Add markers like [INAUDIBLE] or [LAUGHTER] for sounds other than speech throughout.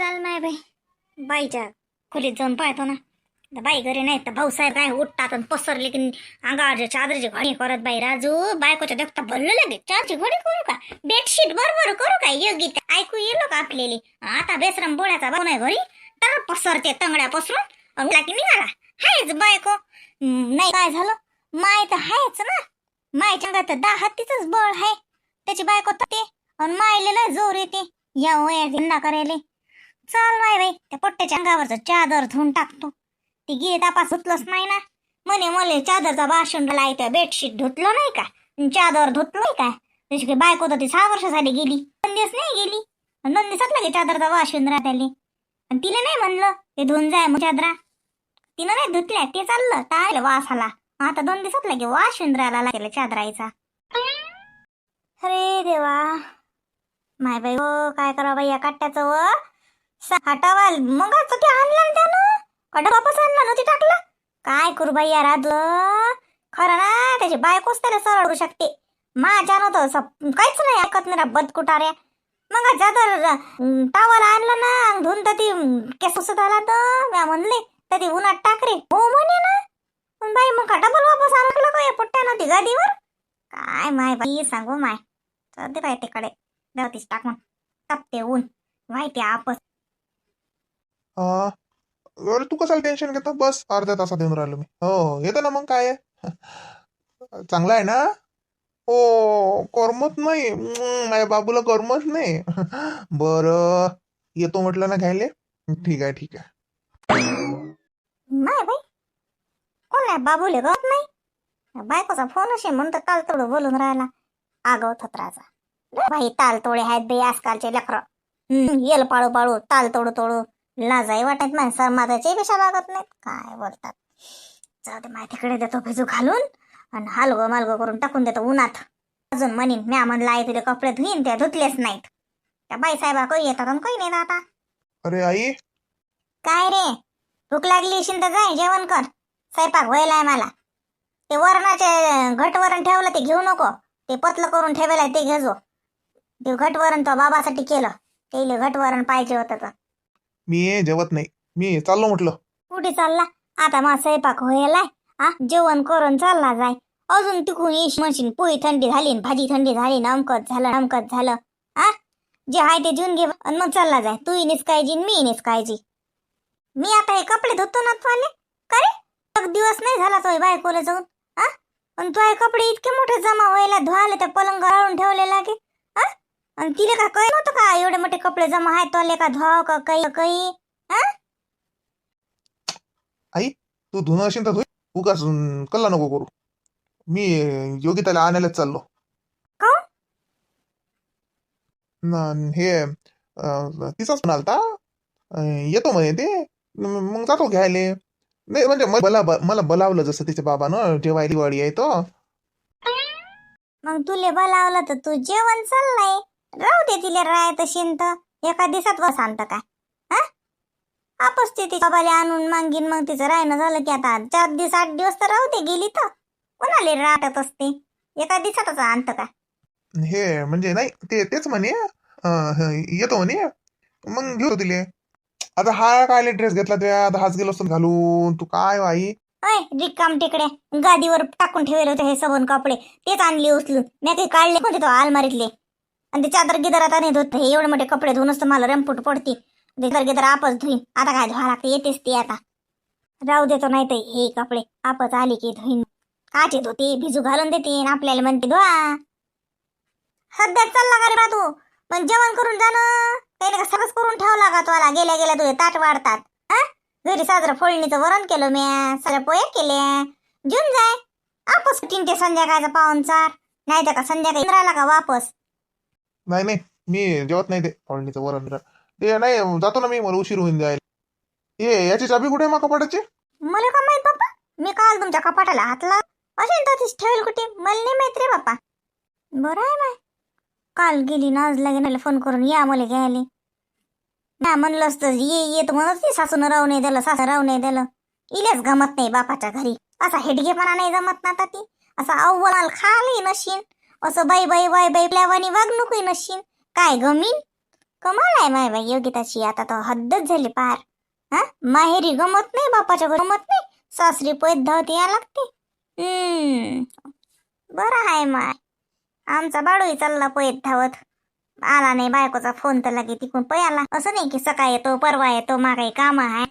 चाल माय बाई. बाईच्या खोलीत जाऊन पाहतो ना. तर बाई घरी नाही तर भाऊसाहेब काय उठतात आणि पसरले की अंगावरच्या चादरची घडी करत बाई. राजू बायकोच्या देखता भरलं लगे चारची घडी करू का? बेडशीट बरोबर करू का? योग्य ऐकू येलो का आपलेली आता बेसरम बोळ्याचा भाऊ नाही घरी. तर पसरते तंगड्या पसरून अंगला की निघाला. हायच बायको. नाही काय झालं? माय तर हायच ना. मायच्या अंगात दहा हत्तीच बळ आहे त्याची बायको तर ते. आणि मायलेला जोर येते. या वया धिंडा करायले. चाल माय बाई त्या पट्ट्याच्या अंगावरचं चादर धुवून टाकतो. ती गे तपास धुतलंच नाही ना. म्हणे मले चादरचा भाषण त्या बेडशीट धुतलं नाही का? चादर धुतलं नाही का? त्याची काही बायको तर ती सहा वर्षासाठी गेली. दोन दिवस नाही गेली. आणि लगे चादरचा वाशून राहत्याले. आणि तिला नाही म्हणलं ते धुवून जाय मग चादरा. तिनं नाही धुतल्या ते चाललं काय वास आला. आता दोन दिवसात लगे वाशून राहायला लागेल चादरायचा अरे देवा. माय बाई हो काय करा बाई या कट्ट्याचं व हटावाल. मग ते आणला ना त्यानं? कडा वापस आणला नव्हती टाकला. काय करू बाई यार आज? खरं ना त्याची बायकोच त्याला सरळ करू शकते. माझ्या नव्हतं असं काहीच नाही ऐकत नाही बदकुटाऱ्या. मग जादर टावाला आणलं ना धुवून तर ती केस पुसत आला तर म्या म्हणले तर ती उन्हात टाकरे हो म्हणे ना. बाई मग खटापल वापस आणला का या पुट्ट्यानं ती गादीवर? काय माय बाई सांगू माय. सध्या बाई तिकडे. जातीस टाकून तापते ऊन. माहिती आपस. हा अरे तू कशाला टेन्शन घेतो बस अर्ध्या तासात येऊन राहिलो मी. हो येतो ना मग काय आहे. [LAUGHS] चांगला आहे ना? हो करमत नाही. माझ्या बाबूला करमत नाही. [LAUGHS] बरं येतो म्हटलं ना घ्यायले? ठीक आहे ठीक आहे. नाही बाई. कोण आहे? बाबूले गत नाही. बायकोचा फोन असे म्हणून तर ताल तोडू बोलून राहिला. आगाव थत्राचा. बाई ताल तोडे आहेत बाई आजकालचे लेकर. येल पाळू पाळू ताल तोडू तोडू. लाजाई वाटत नाही सरमादाचे पेशा लागत नाहीत. काय बोलतात? जाऊ दे माहितीकडे देतो भिजू घालून आणि हालगो मालगो करून टाकून देतो उन्हात. अजून म्हणीन म्या म्हणला आई तुझे कपडे धुईन त्या धुतलेच नाहीत. त्या बाई साहेबा काही येतात आणि काही नाही आता. अरे आई. काय रे? भूक लागली तर जाय जेवण कर. स्वयंपाक व्हायलाय मला. ते वरणाचे घट वरण ठेवलं ते घेऊ नको. ते पतलं करून ठेवलंय ते घेजो. ते घट वरण तो बाबासाठी केलं. ते घट वरण पाहिजे होतं तर. मी जेवत नाही. मी चाललो म्हटलं. कुठे चालला? आता मग स्वयंपाक व्हायलाय हा जेवण करून चालला जाय. अजून तिकून येश म्हणशील पोळी थंडी झाली न भाजी थंडी झाली न अमकत झालं अमकत झालं. हा? जे आहे ते जेवून घे आणि मग चालला जाय. तू निसकायची न मी निसकायची. मी आता हे कपडे धुतो ना तुम्हाला करे एक दिवस नाही झाला तो बायकोला जाऊन. हा? पण तू हे कपडे इतके मोठे जमा व्हायला धुवाले त्या पलंग गाळून ठेवले लागे आणि तिला का कळ नव्हतं का? एवढे मोठे कपडे जमा आहेत तोले का धुवाव का काही काही? तू धुणं असेल तर धुई. उगाच अं, कल्ला नको करू. मी योगिताला आणायलाच चाललो. काहून? न- हे अं, तिचाच अं, येतो म्हणे ते. म- मग जातो घ्यायले. नाही म्हणजे म- मला मला बोलावलं जसं तिच्या बाबानं जेव्हा दिवाळी आहे तो. मग तुले बोलावलं तर तू जेवण चाललंय. राहू दे तिले राय तशीन तर एका दिवसात व सांगतं काय? हा? आपस ते बाबाला आणून मागीन मग तिचं राहणं झालं की आता चार दिवस आठ दिवस तर राहू दे गेली तर. कोणाले राहत असते? एका दिवसातच आणतं काय? हे म्हणजे नाही ते तेच म्हणे. येतो म्हणे. मग घेऊ तिले. आता हा काय ड्रेस घेतला त्या? आता हाच गेलो घालून. तू काय हो आई? अय रिकाम तिकडे गादीवर टाकून ठेवले होते हे सबन कपडे. तेच आणले उचलून. मी काही काढले कोणते तो अलमारीतले आणि ते चादर गिदर आता नाही धुत हे एवढे मोठे कपडे धुवूनच तर मला रंपूट पडते. ते चादर गिदर आपच धुईन. आता काय धुवा लागते? येतेच ती आता. राहू देतो नाही तर हे कपडे आपच आले की धुईन. काचे धुते भिजू घालून देते आपल्याला म्हणते धुवा. सध्या चालला का रे बा तू? पण जेवण करून जाणं काही ना का सगळंच करून ठेवला का तुला गेल्या गेल्या तुझे ताट वाढतात. हा घरी साजरं फोडणीचं वरण केलं म्या. सगळ्या पोया केल्या. घेऊन जाय. आपस. तीन ते संध्याकाळचा पाहुणचार. नाही तर का संध्याकाळी राहिला का वापस? नाही नाही मी जेवत नाही ते फळणीचं वरण बिरण. ते नाही जातो ना मी मला उशीर होऊन जाईल ये याची चाबी कुठे आहे मग कपाटाची मला का माहीत बाप्पा मी काल तुमच्या कपाटाला हातला असेल तर तीच ठेवेल कुठे मला नाही माहीत रे बाप्पा बरं आहे माय काल गेली ना आज फोन करून या मला घ्यायला ना म्हणलं असतं ये येत म्हणत ती सासून राहू नाही दिलं सासू राहू नाही दिलं इलेच गमत नाही बापाच्या घरी असा हेडगेपणा नाही जमत ना आता ती असा अव्वल खाली नशीन असं बाई बाई बाई बाई प्लॅवानी वागणूकही नशीन. काय गमीन कमाल आहे माय बाई योगिताची आता तर हद्दच झाली पार. हा? माहेरी गमत नाही बापाच्या घरी गमत नाही. सासरी पैत धावत या लागते. हम्म. बरं आहे माय. आमचा बाडूही चालला पैत धावत. आला नाही बायकोचा फोन तर लागे तिकून पै आला असं नाही की सकाळी येतो परवा येतो मा काही काम आहे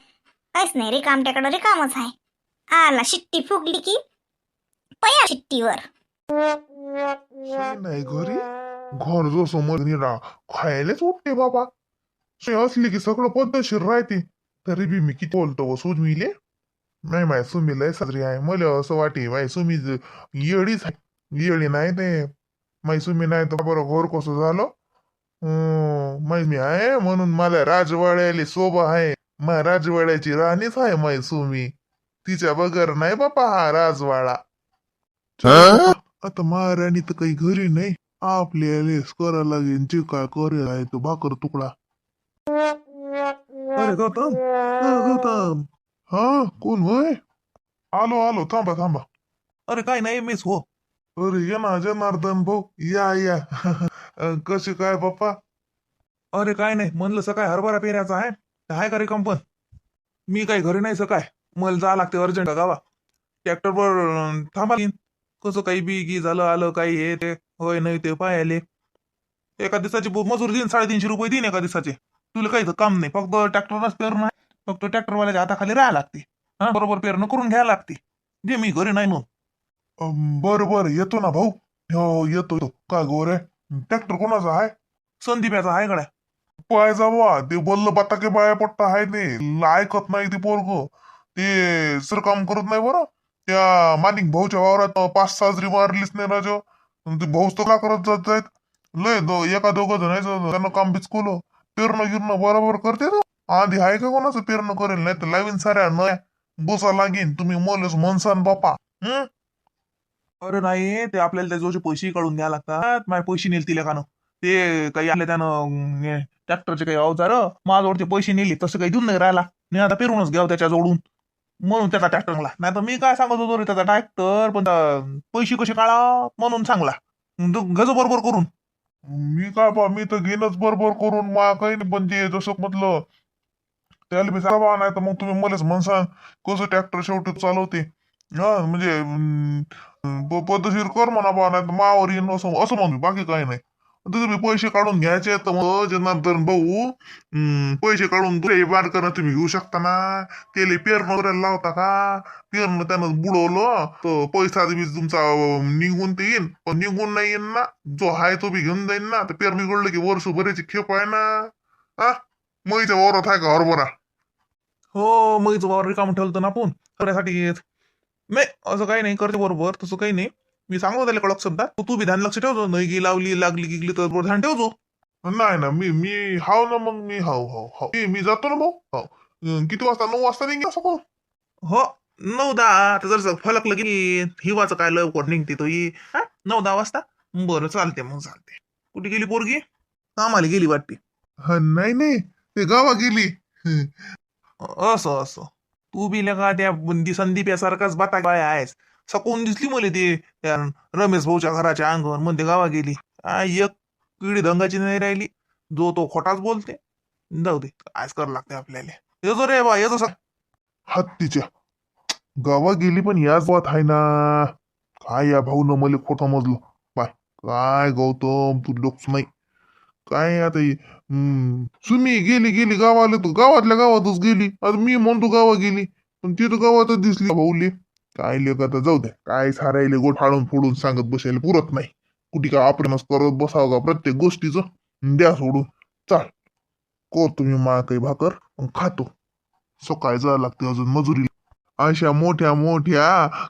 काहीच नाही रिकामट्याकडं रिकामच आहे आला शिट्टी फुगली की पया शिट्टीवर. नाही घरी घर जो समोर निरा खायलाच उठते बाबा शे असली की सगळं पद्धतशीर राहते तरी बी मी किती बोलतो व सुजमीले नाही माय सुमी लय साजरी आहे मला असं वाटे माय सुमी येडीच आहे येडी नाही ते माय सुमी नाही तर बरं घर कसं झालं हं, माय मी आहे म्हणून मला राजवाड्याले शोभा आहे माय राजवाड्याची राणीच आहे माय सुमी तिच्या बगर नाही बापा हा राजवाडा आता महाराणी तर काही घरी नाही. आपल्याला करा लागेल जे काय आहे तो भाकर तुकडा. अरे गौतम गौतम. हा कोण होय? आलो आलो थांबा थांबा. अरे काय नाही मिस हो. अरे ये ना जनार्दन भाऊ. या या. कसे काय बाप्पा अरे काय नाही म्हणलं सकाळ हरभरा पेरायचा आहे. आहे का रे कंपन? मी काही घरी नाही सकाळ. मला जा लागते अर्जंट गावा. ट्रॅक्टरवर थांबा. कसं काही बी गी झालं आलं काही हे ते होय नाही ते पाय आले एका दिवसाची मजूर देईन साडेतीनशे रुपये देईन एका दिवसाचे. तुला काही तर काम नाही फक्त ट्रॅक्टरलाच पेरणं आहे. फक्त ट्रॅक्टरवाल्याच्या हाताखाली राहायला लागते. हा? बरोबर पेरणं करून घ्यायला लागते. जे मी घरी नाही नोंद अम, बरं बरं येतो ना भाऊ. हो येतो येतो. काय गोरे ट्रॅक्टर कोणाचा आहे? संदीप्याचा आहे गड्या. पाय जावा ते बल्ल बाताके बाया पट्टा आहे ते. ऐकत नाही ते पोरग. ते सर काम करत नाही बरं. त्या माणिक भाऊच्या वावरात पाच साजरी मारलीच नाही राजा. ते भाऊच तो का करत जात जायत. लय दो एका दोघं जणायचं त्यांना काम बिचकवलं पेरणं गिरणं बरोबर करते तो. आधी आहे का कोणाचं पेरणं करेल? नाही तर लावीन साऱ्या नया बोसा लागेन. तुम्ही मोलच मनसान बापा. हम्म अरे नाही ते आपल्याला त्याचे पैसे काढून द्या लागतात. माझे पैसे नेल तिला कानं. ते काही आले त्यानं ट्रॅक्टरचे काही अवजार. माझ्याजवळ ते पैसे नेले. तसं काही देऊन नाही राहिला. मी आता पेरूनच घ्याव त्याच्या जोडून म्हणून त्याचा ट्रॅक्टरला नाही तर मी काय सांगत होतो रे त्याचा ट्रॅक्टर पण पैसे कसे काढा म्हणून चांगला गज बरोबर करून. मी काय पा मी तर गेलच बरोबर करून मा काही नाही पण ते जसं म्हटलं त्याला बी सांगा नाही तर मग तुम्ही मलाच म्हणसान कसं ट्रॅक्टर शेवटी चालवते. हा म्हणजे पद्धतशीर कर म्हणा बा नाही तर मावर येईन असं असं म्हणतो बाकी काही नाही. तुम्ही पैसे काढून घ्यायचे तर मग जनार्दन भाऊ पैसे काढून तुझे बारकानं तुम्ही घेऊ शकता ना. त्याला पेरणं करायला लावता का? पेरणं त्यानं बुडवलं तर पैसा बी तुमचा निघून ते येईन. पण निघून नाही येईन ना. जो आहे तो बी घेऊन जाईन ना. तर पेरणी कळलं की वर्ष भरायची खेप आहे ना. हा मईच्या वावरात आहे का हरभरा? हो मग वावर रिकाम ठेवलं ना आपण करण्यासाठी नाही असं काही नाही करते बरोबर तसं काही नाही. मी सांगतो त्याला कडक शब्दात तू बी ध्यान लक्ष ठेवतो नाही गी लावली लागली गिगली तर ध्यान ठेवतो नाही ना मी मी हाव ना मग मी हाव हाव हाव. मी मी जातो ना भाऊ हाव. अं, किती वाजता? नऊ वाजता निघा असं हो नऊ दहा आता जर फलकलं की हिवाचं काय लवकर निघते तो ही हा? नऊ दहा वाजता? बरं चालते मग चालते कुठे गेली पोरगी? कामाला गेली वाटते. हा, नाही नाही ते गावा गेली. हं. असं असं. तू बी का त्या बुंदी संदीप यासारखाच बाता बाय आहेस. सकून दिसली मला ते. त्या रमेश भाऊच्या घराच्या अंगण म्हणते गावा गेली. आ, एक किडी दंगाची नाही राहिली. जो तो खोटाच बोलते. जाऊ दे कायच करावं लागते आपल्याला. येतो रे बा येतो सक हत्तीच्या. गावा गेली पण याच बात आहे ना. काय या भाऊ न मला खोटं मजलो? बाय काय गौतम तू डोकस नाही. काय आता सुमी गेली गेली गावाला तू. गावातल्या गावातच गेली. आता मी म्हणतो गावा गेली. पण ती तर गावातच दिसली भाऊले. काय लेख आता जाऊ द्या. काय सारायले गोठ फाडून फोडून सांगत बसायला पुरत नाही. कुठे काय आपणच करत बसावं का प्रत्येक गोष्टीचं? द्या सोडून. चाल. को तुम्ही मा काही भाकर खातो. सकाळी जावं लागते अजून मजुरी अशा मोठ्या मोठ्या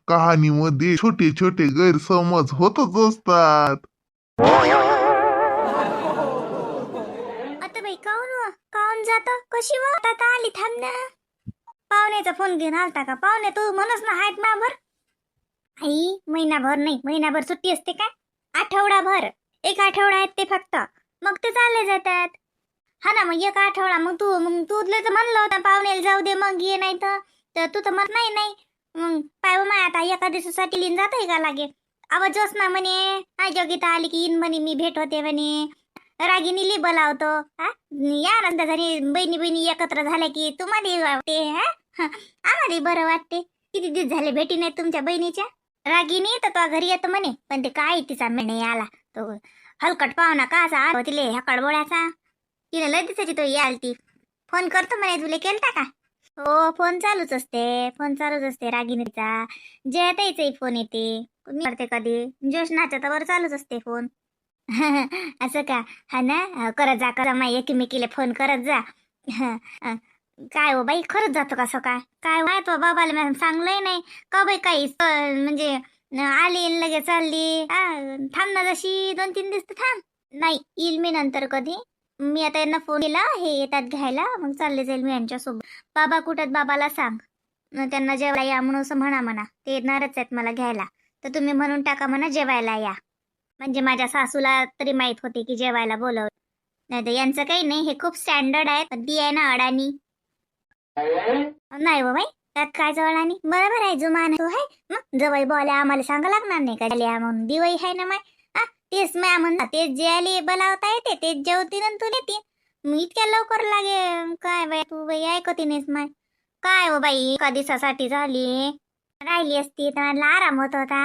कहाणीमध्ये छोटे छोटे गैरसमज होतच असतात. आता बाई काऊन हो? काऊन जात? कशी हो? आता आली थांब ना. पाहुण्याचा फोन घेऊन आलता का? पाहुणे तू म्हणस ना आहेत माभर आई महिनाभर नाही महिनाभर सुट्टी असते काय? आठवडाभर. एक आठवडा आहेत ते फक्त. मग ते चालले जातात. हा ना मग एक आठवडा मग तू मग तू तर म्हणलं होतं पाहुण्याला जाऊ दे मग ये नाही तर. तर तू तर मत नाही नाही. मग पाय माय आता एका दिवसासाठी लिहून जात का लागे? आवाज जोस ना म्हणे हा जगिता आली की इन म्हणे मी भेट होते म्हणे. रागिनीली बोलावतो हा? या नंतर घरी बहिणी बहिणी एकत्र झाल्या की तुम्हाला वाटते हा? हा, आम्हाला बरं वाटते. किती दिवस झाले भेटी नाही तुमच्या बहिणीच्या? रागिनी तर तो घरी येतो म्हणे पण ते काय तिचा मेणे आला तो हलकट पाहुणा का असा? आला तिले ह्या कडबोळ्याचा तिने लय दिसायची तो याल ती फोन करतो म्हणे तुले केलता का? हो फोन चालूच असते. फोन चालूच असते रागिनीचा जयताईचाही फोन येते. मी करते कधी? जोशनाचा तर बरं चालूच असते फोन. [LAUGHS] असं का? हा ना? करत जा करा माय एकमेकीला फोन करत जा. [LAUGHS] काय हो बाई? खरंच जातो का सकाळ? काय माहीत हो बाबाला मॅडम सांगलंय नाही. का बाई काही म्हणजे आली लगेच चालली? थांब ना जशी. दोन तीन दिवस तर थांब. नाही येईल मी नंतर कधी. मी आता यांना फोन केला. हे येतात घ्यायला. मग चालले जाईल मी यांच्यासोबत. बाबा कुठं बाबाला सांग. त्यांना जेवायला या म्हणून असं म्हणा म्हणा. ते येणारच आहेत मला घ्यायला. तर तुम्ही म्हणून टाका म्हणा जेवायला या. म्हणजे माझ्या सासूला तरी माहीत होते की जेवायला बोलव नाही तर यांचं काही नाही हे खूप स्टँडर्ड आहे. पण ती आहे ना अडाणी. नाही हो बाई त्यात काय जवळ आणि? बरोबर आहे जुमान तो आहे. मग जवळ बोला आम्हाला सांगा लागणार नाही का? म्हणून दिवाळी आहे ना माय? तेच माय म्हणता तेच जे आले बोलावता येते तेच जेवतील आणि तू येते मी इतक्या लवकर लागे काय बाई तू बाई ऐकती नाहीस माय. काय हो बाई एका दिवसासाठी झाली. राहिली असती तर आराम होत होता.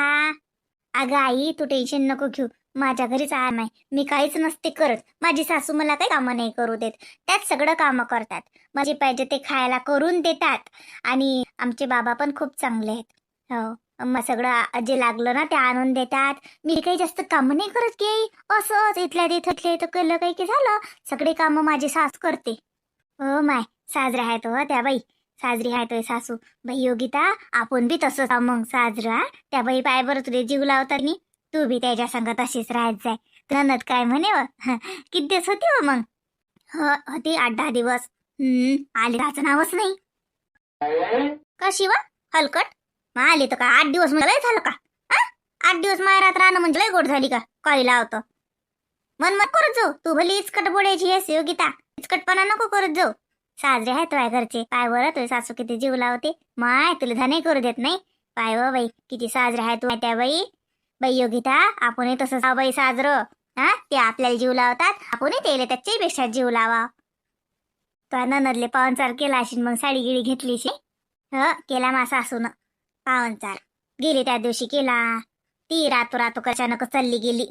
अगं आई तू टेन्शन नको घेऊ. माझ्या घरीच आराम आहे. मी काहीच नसते करत. माझी सासू मला काही कामं नाही करू देत. त्यात सगळं कामं करतात. माझे पाहिजे ते खायला करून देतात. आणि आमचे बाबा पण खूप चांगले आहेत. हो. मग सगळं जे लागलं ना ते आणून देतात. मी काही जास्त कामं नाही करत की आई. असंच इथल्या तिथं इथं केलं काही की झालं. सगळे कामं माझी सास करते. हो माय साजरा आहेत तो त्या बाई. साजरी आहे तो सासू. बाई हो योगिता आपण बी तसंच मग साजरा त्या बाई पाय बरं तुझे जीव लावतात नी. तू बी त्याच्या संग तशीच राहत जाय. ननद काय म्हणे हो? व किती दिवस होती व हो मग? ह होती आठ दहा दिवस. हम्म आली त्याचं नावच नाही. कशी वा? हलकट? मग आली तर का? आठ दिवस म्हणजे झालं का? आठ दिवस मायरात राहणं म्हणजे लय गोड झाली का? काही लावतं. मन मत करत जाऊ. तू भली इचकट बोलायची आहेस योगिता इचकटपणा नको करत जाऊ. साजरे आहेत तुझ्या घरचे. पाय बरं तुझे सासू किती जीव लावते. माय तुला धने करू देत नाही. पाय व बाई किती साजरे आहे तू त्या बाई? बाई योगिता आपणही तसं बाई साजर. हा ते आपल्याला जीव लावतात. आपणही त्याला त्याच्याही पेक्षा जीव लावा. तो ननदले पाहुणचार केला अशी मग साडी गिडी घेतली शे. ह केला मा सासून. पाहुणचार. गेली त्या दिवशी केला. ती रातो रातो कशानक चालली गेली.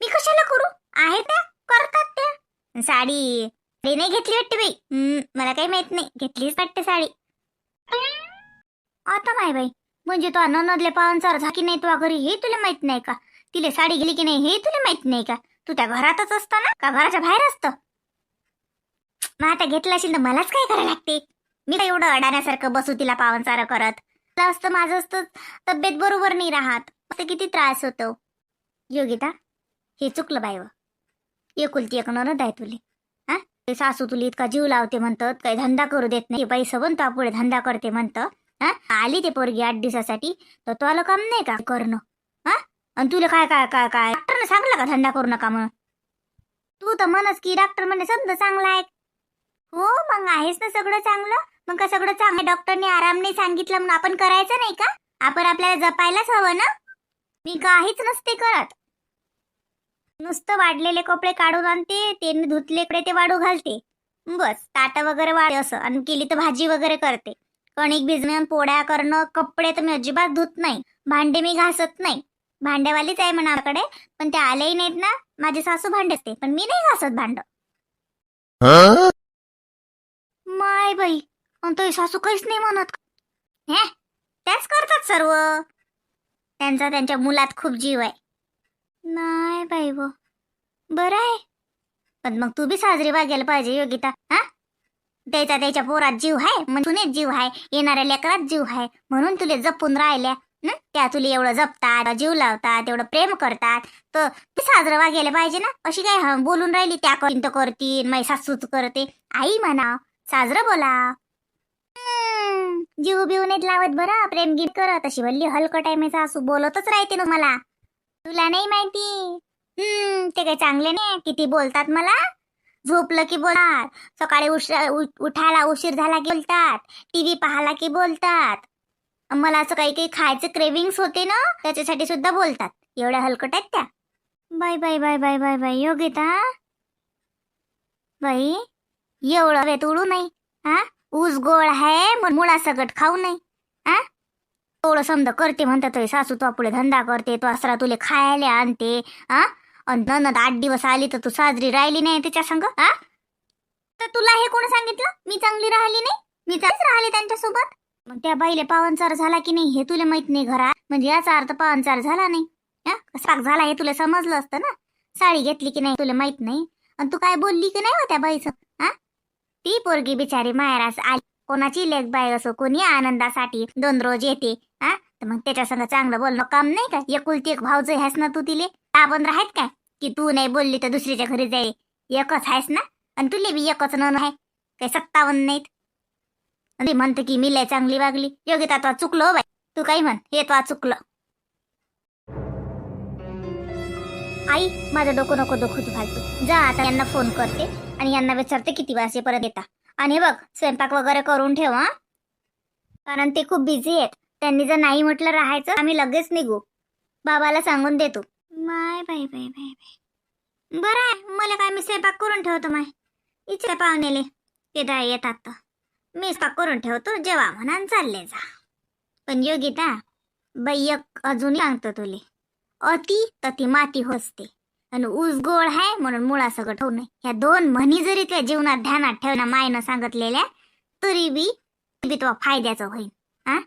मी कशाला करू? आहे त्या करतात त्या. साडी. साडी नाही घेतली वाटते बाई? मला काही माहीत नाही. घेतलीच वाटते साडी. आता माय बाई म्हणजे तो ननदले पाहुणचार झाकी नाही तुझ्या घरी हे तुला माहीत नाही का? तिले साडी गेली की नाही हे तुला माहीत नाही का? तू त्या घरातच असतो ना? का घराच्या बाहेर असतं? मग आता घेतलं असेल तर मलाच काय करायला लागते? मी काय एवढं अडाण्यासारखं बसू तिला पाहुणचार करत. मला असतं माझं असतं तब्येत बरोबर नाही राहत. असं किती त्रास होतो. योगिता हे चुकलं बाई एकुलती एक ननद आहे तुले. ते सासू तुला इतका जीव लावते म्हणतात काही धंदा करू देत नाही पैसा बनतो पुढे धंदा करते म्हणतं हा? आली ते पोरगी आठ दिवसासाठी तर तो आलं काम नाही का करणं? हा? आणि तुला काय काय काय काय? डॉक्टरनं सांगलं का धंदा करू नका म्हणून? तू तर म्हणस की डॉक्टर म्हणे समजा चांगला आहे. हो मग आहेस ना सगळं चांगलं? मग का सगळं चांगलं? डॉक्टरने आराम नाही सांगितलं म्हणून आपण करायचं नाही का? आपण आपल्याला जपायलाच हवं ना? मी काहीच नसते करत. नुसतं वाढलेले कपडे काढून आणते ते धुतले कपडे ते वाढू घालते. बस ताट वगैरे वाढ असं आणि केली तर भाजी वगैरे करते. कणिक भिजणं पोळ्या करणं कपडे तर मी अजिबात धुत नाही. भांडे मी घासत नाही. भांडेवालीच आहे मनाकडे पण ते आलेही नाहीत ना. माझी सासू भांडे असते पण मी नाही घासत भांड. माय बाई आणि तो सासू काहीच नाही म्हणत. हे त्याच करतात सर्व. त्यांचा त्यांच्या मुलात खूप जीव आहे. नाही बाई व. बरं आहे. पण मग तू बी साजरी वागायला पाहिजे योगिता हा? त्याचा त्याच्या पोरात जीव आहे मग तुनेच जीव आहे येणाऱ्या लेकरात जीव आहे म्हणून तुले जपून राहिल्या त्या तुला एवढं जपतात जीव लावतात एवढं प्रेम करतात तर ते साजरं वागायला पाहिजे ना? अशी काय बोलून राहिली त्या करतीन तर करतीन सासूच करते. आई म्हणा साजरं बोला जीव बिव नाहीत लावत बरं प्रेम गीत करत अशी वल्ली हलकट आहे मी सासू बोलतच राहते ना मला. तुला नाही माहिती? हम्म ते काही चांगले नाही किती बोलतात मला? झोपलं की बोलतात. सकाळी उशिरा उठायला उशीर झाला की बोलतात. टीव्ही पाहाला की बोलतात. मला असं काही काही खायचं क्रेविंग्स होते ना त्याच्यासाठी सुद्धा बोलतात. एवढ्या हलकट आहेत त्या. Bye bye bye bye bye bye Yogita बाई एवढं वेत उडू नाही हा ऊस गोळ आहे मग मुळा सगट खाऊ नाही हा एवढं करते म्हणतात सासू तो पुढे धंदा करते तो असरा तुले खायला आणते हा आणि ननद आठ दिवस आली तर तू साजरी राहिली नाही त्याच्या संग हा तर तुला हे कोण सांगितलं? मी चांगली राहिली नाही? मी चांगलीच राहिली त्यांच्यासोबत? मग त्या बाईले पावनचार झाला की नाही हे तुला माहीत नाही घरात. म्हणजे याचा अर्थ पावनचार झाला नाही हा कसा झाला हे तुला समजलं असतं ना? साडी घेतली की नाही तुला माहीत नाही. आणि तू काय बोलली की नाही हो त्या बाईचं हा ती पोरगी बिचारी मायरास आली. कोणाची लेख बाई असो कोणी आनंदासाठी दोन रोज येते हा? तर मग त्याच्या संग चांगलं बोलणं काम नाही का? एकुलती एक भाऊज ह्यास ना तू तिले? आपण राहत का की तू नाही बोलली तर दुसरीच्या घरी जाई एकच आहेस ना? आणि तुले बी एकच नन आहे काही सत्तावन्न नाहीत. आणि ती म्हणते की मी लय चांगली वागली. योगिता तो चुकलो हो बाई. तू काही म्हण हे तो चुकलं. आई माझं डोकं नको दुखू तू फालतू. जा आता यांना फोन करते. आणि यांना विचारते किती वाजेपर्यंत येता. आणि बघ स्वयंपाक वगैरे करून ठेव हा. कारण ते खूप बिझी आहेत. त्यांनी जर नाही म्हटलं राहायचं आम्ही लगेच निघू. बाबाला सांगून देतो. माय बाय बाय बाय बाय. बरं आहे मला काय मी स्वयंपाक करून ठेवतो माय. इथे पाहुणेले. ते दा येतात तर मी स्वयंपाक करून ठेवतो जेव्हा म्हणा आणि चालले जा. पण योगिता बैयक अजून सांगतो तुले. अति तती माती होसते. आणि ऊस गोळ आहे म्हणून मुळासकट होऊ नये. ह्या दोन म्हणी जरी त्या जीवनात ध्यानात ठेवणं मायनं सांगितलेल्या तरी बी बी तो फायद्याचं होईल हा?